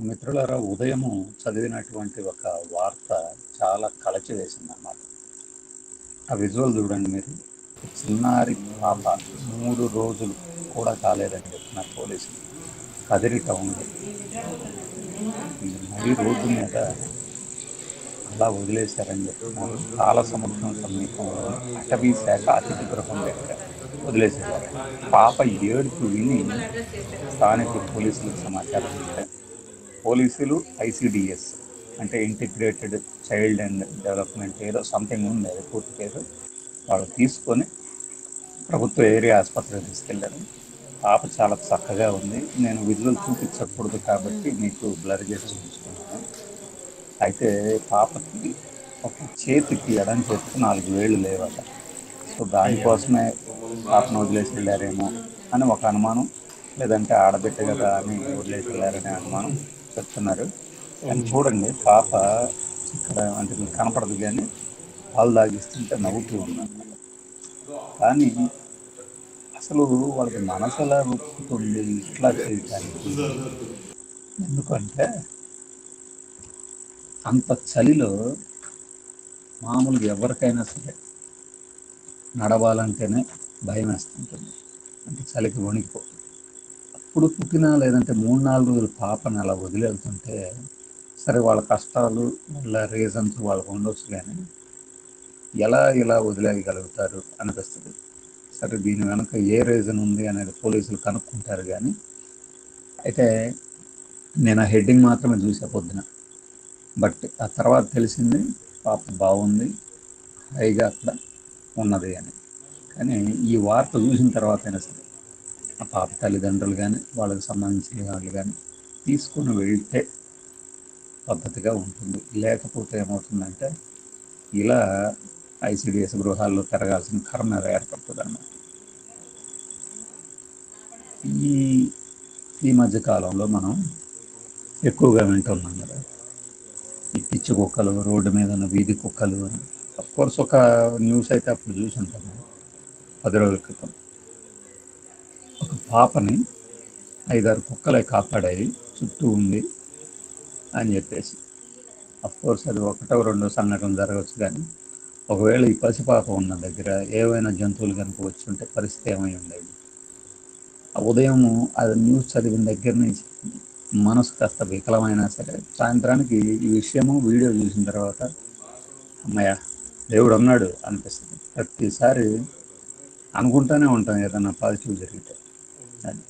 మిత్రులారా ఉదయము చదివినటువంటి ఒక వార్త చాలా కలచివేసింది అన్నమాట ఆ విజువల్ చూడండి మీరు. చిన్నారి పాప మూడు రోజులు కూడా కాలేదని చెప్తున్నారు పోలీసులు. కదిరి టౌన్లో. మరీ రోడ్డు మీద అలా వదిలేశారని చెప్తున్నారు. కాల సముద్రం సమీపంలో అటవీ శాఖ అతిథి గృహం దగ్గర వదిలేసేవారు పాప ఏడుపు విని స్థానిక పోలీసులకు సమాచారం ఇచ్చారు పోలీసులు ఐసిడిఎస్ అంటే ఇంటిగ్రేటెడ్ చైల్డ్ అండ్ డెవలప్మెంట్ ఏదో సంథింగ్ ఉంది అది పూర్తి పేరు వాళ్ళు తీసుకొని ప్రభుత్వ ఏరియా ఆసుపత్రికి తీసుకెళ్ళారు. పాప చాలా చక్కగా ఉంది. నేను విజువల్ చూపించకూడదు కాబట్టి మీకు బ్లర్ చేసి చూపించుకున్నాను అయితే పాపకి ఒక చేతికి ఎడం చేతికి నాలుగు వేళ్ళు లేవట. సో దానికోసమే పాపను వదిలేసి వెళ్ళారేమో అని ఒక అనుమానం లేదంటే ఆడబిడ్డ కదా అని వదిలేసి వెళ్ళారనే అనుమానం. చెప్తున్నారు. కానీ చూడండి పాప ఇక్కడ అంటే మీకు కనపడదు కానీ పాలు తాగిస్తుంటే నవ్వుతూ ఉన్నాను కానీ అసలు వాళ్ళకి మనసు ఎలా ఒప్పుతుంది ఇట్లా చేయడానికి ఎందుకంటే అంత చలిలో మామూలుగా ఎవరికైనా సరే నడవాలంటేనే భయం వేస్తుంటుంది. అంటే చలికి వణికిపో ఇప్పుడు పుట్టినా లేదంటే మూడు నాలుగు రోజులు పాపని అలా వదిలేళ్తుంటే సరే వాళ్ళ కష్టాలు వాళ్ళ రీజన్స్ వాళ్ళకు ఉండొచ్చు కానీ ఎలా ఇలా వదిలేయగలుగుతారు అనిపిస్తుంది. సరే దీని వెనక ఏ రీజన్ ఉంది అనేది పోలీసులు కనుక్కుంటారు కానీ అయితే నేను ఆ హెడ్డింగ్ మాత్రమే చూసే పొద్దున. బట్ ఆ తర్వాత తెలిసింది పాప బాగుంది హైగా అక్కడ ఉన్నది అని. కానీ ఈ వార్త చూసిన తర్వాత అయినా సరే ఆ పాప తల్లిదండ్రులు కానీ వాళ్ళకి సంబంధించిన వాళ్ళు కానీ తీసుకుని వెళ్తే పద్ధతిగా ఉంటుంది. లేకపోతే ఏమవుతుందంటే ఇలా ఐసిడిఎస్ గృహాల్లో తిరగాల్సిన కర్మ ఏర్పడుతుంది అన్నమాట ఈ ఈ మధ్య కాలంలో మనం ఎక్కువగా వింటున్నాం కదా. ఈ పిచ్చి కుక్కలు రోడ్డు మీద ఉన్న వీధి కుక్కలు అని. కోర్స్ ఒక న్యూస్ అయితే అప్పుడు చూసి ఉంటాము. పది రోజుల క్రితం. పాపని ఐదారు కుక్కలే కాపాడాయి చుట్టూ ఉంది అని చెప్పేసి. కోర్స్ అది ఒకటో రెండో సంఘటన జరగవచ్చు కానీ ఒకవేళ ఈ పసిపాప ఉన్న దగ్గర ఏవైనా జంతువులు కనుక వచ్చి ఉంటే పరిస్థితి ఏమై ఉండేది? ఆ ఉదయం అది న్యూస్ చదివిన దగ్గర నుంచి మనసు కాస్త వికలమైనా సరే సాయంత్రానికి ఈ విషయము వీడియో చూసిన తర్వాత అమ్మయ్య దేవుడు ఉన్నాడు అనిపిస్తుంది. ప్రతిసారి అనుకుంటూనే ఉంటాం ఏదన్నా పాజిటివ్ జరిగితే. అది